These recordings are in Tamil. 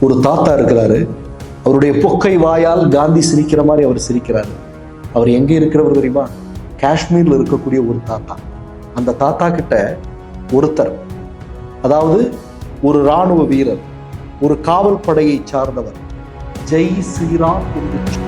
ஒரு தாத்தா இருக்கிறாரு. அவருடைய பொக்கை வாயால் காந்தி சிரிக்கிற மாதிரி அவர் சிரிக்கிறாரு. அவர் எங்க இருக்கிறவர் தெரியுமா? காஷ்மீர்ல இருக்கக்கூடிய ஒரு தாத்தா. அந்த தாத்தா கிட்ட ஒருத்தர் அதாவது ஒரு ராணுவ வீரர் ஒரு காவல் படையை சார்ந்தவர் ஜெய் ஸ்ரீராம் என்று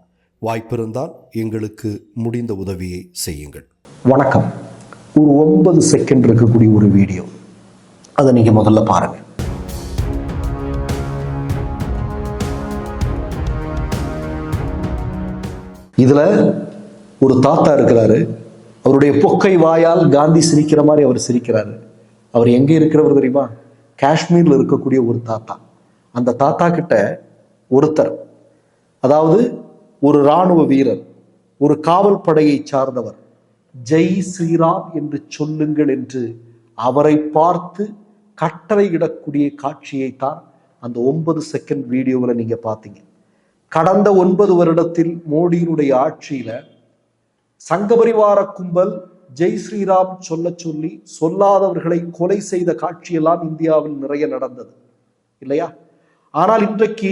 வாய்ப்பிருந்தால் எங்களுக்கு முடிந்த உதவியை செய்யுங்கள். வணக்கம். ஒரு ஒன்பது செகண்ட் இருக்கக்கூடிய ஒரு வீடியோ அதை நீங்க முதல்ல பாருங்க. இதுல ஒரு தாத்தா இருக்கிறாரு. அவருடைய பொக்கை வாயால் காந்தி சிரிக்கிற மாதிரி அவர் சிரிக்கிறாரு. அவர் எங்க இருக்கிறவர் தெரியுமா? காஷ்மீர்ல இருக்கக்கூடிய ஒரு தாத்தா. அந்த தாத்தா கிட்ட ஒருத்தர் அதாவது ஒரு ராணுவ வீரர் ஒரு காவல் படையை சார்ந்தவர் ஜெய் ஸ்ரீராம் என்று சொல்லுங்கள் என்று அவரை பார்த்து கட்டளையிடக்கூடிய காட்சியைத்தான் அந்த ஒன்பது செகண்ட் வீடியோவில் நீங்க பார்த்தீங்க. கடந்த ஒன்பது வருடத்தில் மோடியினுடைய ஆட்சியில சங்கபரிவார கும்பல் ஜெய் ஸ்ரீராம் சொல்ல சொல்லி சொல்லாதவர்களை கொலை செய்த காட்சியெல்லாம் இந்தியாவில் நிறைய நடந்தது. இல்லையா? ஆனால் இன்றைக்கு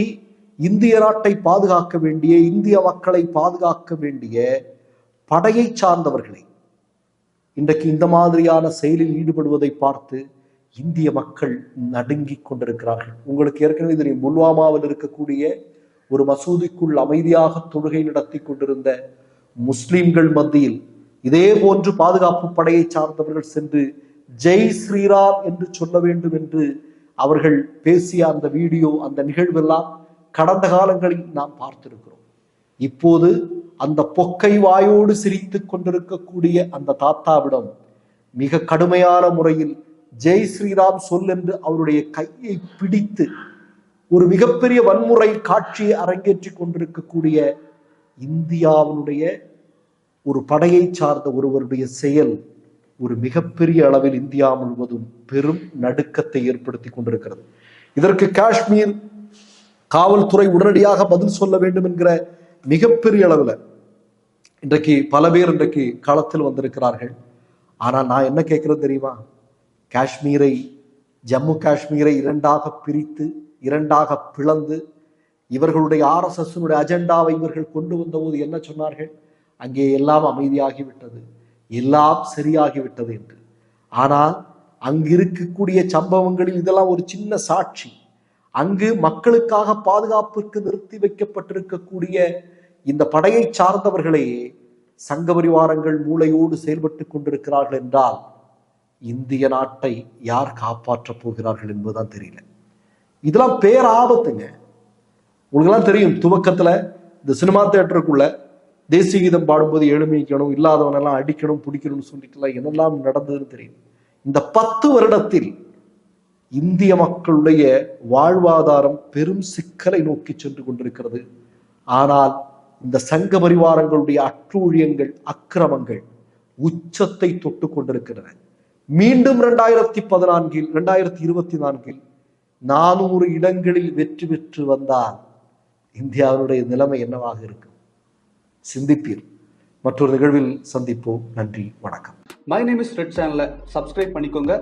இந்திய நாட்டை பாதுகாக்க வேண்டிய இந்திய மக்களை பாதுகாக்க வேண்டிய படையை சார்ந்தவர்களை இன்றைக்கு இந்த மாதிரியான செயலில் ஈடுபடுவதை பார்த்து இந்திய மக்கள் நடுங்கிக் கொண்டிருக்கிறார்கள். உங்களுக்கு ஏற்கனவே தெரியும் புல்வாமாவில் இருக்கக்கூடிய ஒரு மசூதிக்குள் அமைதியாக தொழுகை நடத்தி கொண்டிருந்த முஸ்லிம்கள் மத்தியில் இதே போன்று பாதுகாப்பு படையை சார்ந்தவர்கள் சென்று ஜெய் ஸ்ரீராம் என்று சொல்ல வேண்டும் என்று அவர்கள் பேசிய அந்த வீடியோ அந்த நிகழ்வெல்லாம் கடந்த காலங்களில் நாம் பார்த்திருக்கிறோம். இப்போது அந்த பொக்கை வாயோடு சிரித்து கொண்டிருக்கக்கூடிய அந்த தாத்தாவிடம் மிக கடுமையான முறையில் ஜெய் ஸ்ரீராம் சொல் என்று அவருடைய கையை பிடித்து ஒரு மிகப்பெரிய வன்முறை காட்சியை அரங்கேற்றி கொண்டிருக்கக்கூடிய இந்தியாவினுடைய ஒரு படையை சார்ந்த ஒருவருடைய செயல் ஒரு மிகப்பெரிய அளவில் இந்தியா முழுவதும் பெரும் நடுக்கத்தை ஏற்படுத்தி கொண்டிருக்கிறது. இதற்கு காஷ்மீர் காவல்துறை உடனடியாக பதில் சொல்ல வேண்டும் என்கிற மிகப்பெரிய அளவில் இன்றைக்கு பல பேர் இன்றைக்கு களத்தில் வந்திருக்கிறார்கள். ஆனால் நான் என்ன கேட்குறது தெரியுமா? காஷ்மீரை ஜம்மு காஷ்மீரை இரண்டாக பிரித்து இரண்டாக பிளந்து இவர்களுடைய ஆர்எஸ்எஸ்னுடைய அஜெண்டாவை இவர்கள் கொண்டு வந்தபோது என்ன சொன்னார்கள்? அங்கே எல்லாம் அமைதியாகிவிட்டது. எல்லாம் சரியாகிவிட்டது என்று. ஆனால் அங்கு இருக்கக்கூடிய சம்பவங்களில் இதெல்லாம் ஒரு சின்ன சாட்சி. அங்கு மக்களுக்காக பாதுகாப்பிற்கு நிறுத்தி வைக்கப்பட்டிருக்கக்கூடிய இந்த படையை சார்ந்தவர்களே சங்க பரிவாரங்கள் மூளையோடு செயல்பட்டு கொண்டிருக்கிறார்கள் என்றால் இந்திய நாட்டை யார் காப்பாற்றப் போகிறார்கள் என்பதுதான் தெரியல. இதெல்லாம் பேராபத்துங்க. உங்களுக்கெல்லாம் தெரியும் துவக்கத்துல இந்த சினிமா தேட்டருக்குள்ள தேசிய கீதம் பாடும்போது எழுமிக்கணும் இல்லாதவனெல்லாம் அடிக்கணும் பிடிக்கணும்னு சொல்லிட்டுலாம் என்னெல்லாம் நடந்ததுன்னு தெரியும். இந்த பத்து வருடத்தில் இந்திய மக்களுடைய வாழ்வாதாரம் பெரும் சிக்கலை நோக்கி சென்று கொண்டிருக்கிறது. ஆனால் இந்த சங்க பரிவாரங்களுடைய அற்றூழியங்கள் அக்கிரமங்கள் உச்சத்தை தொட்டு கொண்டிருக்கின்றன. மீண்டும் இரண்டாயிரத்தி பதினான்கில் இரண்டாயிரத்தி இருபத்தி நான்கில் நானூறு இடங்களில் வெற்றி பெற்று வந்தால் இந்தியாவினுடைய நிலைமை என்னவாக இருக்கும்? சிந்திப்பீர். மற்றொரு நிகழ்வில் சந்திப்போம். நன்றி வணக்கம். மை நேம் இஸ் ரெட் சேனலை சப்ஸ்கிரைப் பண்ணிக்கோங்க.